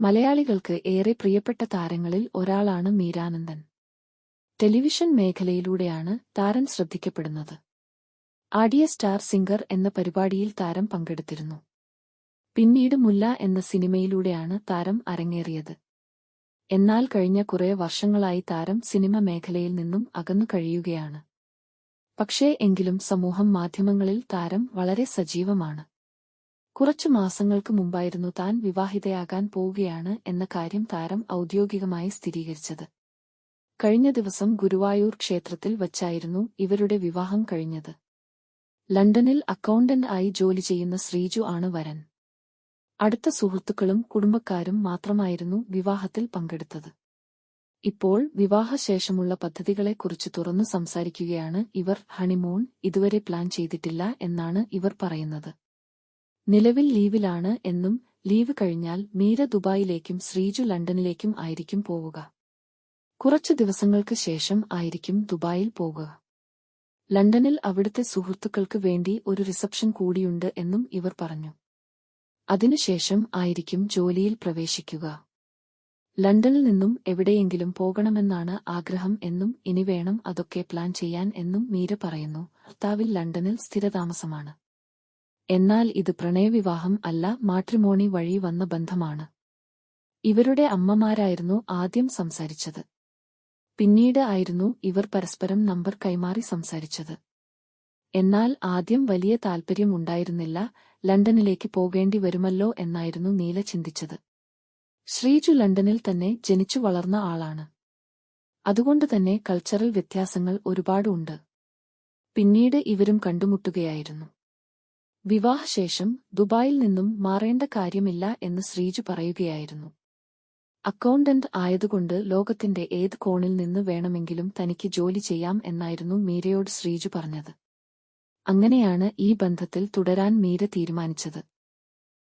മലയാളികൾക്ക് ഏറെ പ്രിയപ്പെട്ട താരങ്ങളിൽ ഒരാളാണ് മീരാനന്ദൻ. ടെലിവിഷൻ മേഖലയിലൂടെയാണ് താരം ശ്രദ്ധിക്കപ്പെടുന്നത്. ആഡിയ സ്റ്റാർ സിംഗർ എന്ന പരിപാടിയിൽ താരം പങ്കെടുത്തിരുന്നു. പിന്നീട് മുല്ല എന്ന സിനിമയിലൂടെയാണ് താരം അരങ്ങേറിയത്. എന്നാൽ കഴിഞ്ഞ കുറേ വർഷങ്ങളായി താരം സിനിമ മേഖലയിൽ നിന്നും അകന്നു കഴിയുകയാണ്. പക്ഷേ എങ്കിലും സമൂഹം മാധ്യമങ്ങളിൽ താരം വളരെ സജീവമാണ്. കുറച്ചു മാസങ്ങൾക്ക് മുമ്പായിരുന്നു താൻ വിവാഹിതയാകാൻ പോവുകയാണ് എന്ന കാര്യം താരം ഔദ്യോഗികമായി സ്ഥിരീകരിച്ചത്. കഴിഞ്ഞ ദിവസം ഗുരുവായൂർ ക്ഷേത്രത്തിൽ വച്ചായിരുന്നു ഇവരുടെ വിവാഹം കഴിഞ്ഞത്. ലണ്ടനിൽ അക്കൗണ്ടന്റ് ആയി ജോലി ചെയ്യുന്ന ശ്രീജു ആണ് വരൻ. അടുത്ത സുഹൃത്തുക്കളും കുടുംബക്കാരും മാത്രമായിരുന്നു വിവാഹത്തിൽ പങ്കെടുത്തത്. ഇപ്പോൾ വിവാഹശേഷമുള്ള പദ്ധതികളെക്കുറിച്ച് തുറന്നു സംസാരിക്കുകയാണ് ഇവർ. ഹണിമൂൺ ഇതുവരെ പ്ലാൻ ചെയ്തിട്ടില്ല എന്നാണ് ഇവർ പറയുന്നത്. നിലവിൽ ലീവിലാണ് എന്നും ലീവ് കഴിഞ്ഞാൽ മീര ദുബായിലേക്കും ശ്രീജു ലണ്ടനിലേക്കും ആയിരിക്കും പോവുക. കുറച്ചു ദിവസങ്ങൾക്ക് ശേഷം ആയിരിക്കും ദുബായിൽ പോവുക. ലണ്ടനിൽ അവിടുത്തെ സുഹൃത്തുക്കൾക്ക് വേണ്ടി ഒരു റിസപ്ഷൻ കൂടിയുണ്ട് എന്നും ഇവർ പറഞ്ഞു. അതിനുശേഷം ആയിരിക്കും ജോലിയിൽ പ്രവേശിക്കുക. ലണ്ടനിൽ നിന്നും എവിടെയെങ്കിലും പോകണമെന്നാണ് ആഗ്രഹം എന്നും ഇനി വേണം അതൊക്കെ പ്ലാൻ ചെയ്യാൻ എന്നും മീര പറയുന്നു. ഭർത്താവിൽ ലണ്ടനിൽ സ്ഥിരതാമസമാണ്. എന്നാൽ ഇത് പ്രണയവിവാഹം അല്ല മാട്രിമോണി വഴി വന്ന ബന്ധമാണ്. ഇവരുടെ അമ്മമാരായിരുന്നു ആദ്യം സംസാരിച്ചത്. പിന്നീട് ആയിരുന്നു ഇവർ പരസ്പരം നമ്പർ കൈമാറി സംസാരിച്ചത്. എന്നാൽ ആദ്യം വലിയ താൽപ്പര്യം ഉണ്ടായിരുന്നില്ല ലണ്ടനിലേക്ക് പോകേണ്ടി വരുമല്ലോ എന്നായിരുന്നു നീല ചിന്തിച്ചത്. ശ്രീജു ലണ്ടനിൽ തന്നെ ജനിച്ചു വളർന്ന ആളാണ്. അതുകൊണ്ട് തന്നെ കൾച്ചറൽ വ്യത്യാസങ്ങൾ ഒരുപാടുണ്ട് പിന്നീട് ഇവരും കണ്ടുമുട്ടുകയായിരുന്നു. വിവാഹശേഷം ദുബായിൽ നിന്നും മാറേണ്ട കാര്യമില്ല എന്ന് ശ്രീജു പറയുകയായിരുന്നു. അക്കൗണ്ടന്റ് ആയതുകൊണ്ട് ലോകത്തിന്റെ ഏത് കോണിൽ നിന്ന് വേണമെങ്കിലും തനിക്ക് ജോലി ചെയ്യാം എന്നായിരുന്നു മീരയോട് ശ്രീജു പറഞ്ഞത്. അങ്ങനെയാണ് ഈ ബന്ധത്തിൽ തുടരാൻ മീര തീരുമാനിച്ചത്.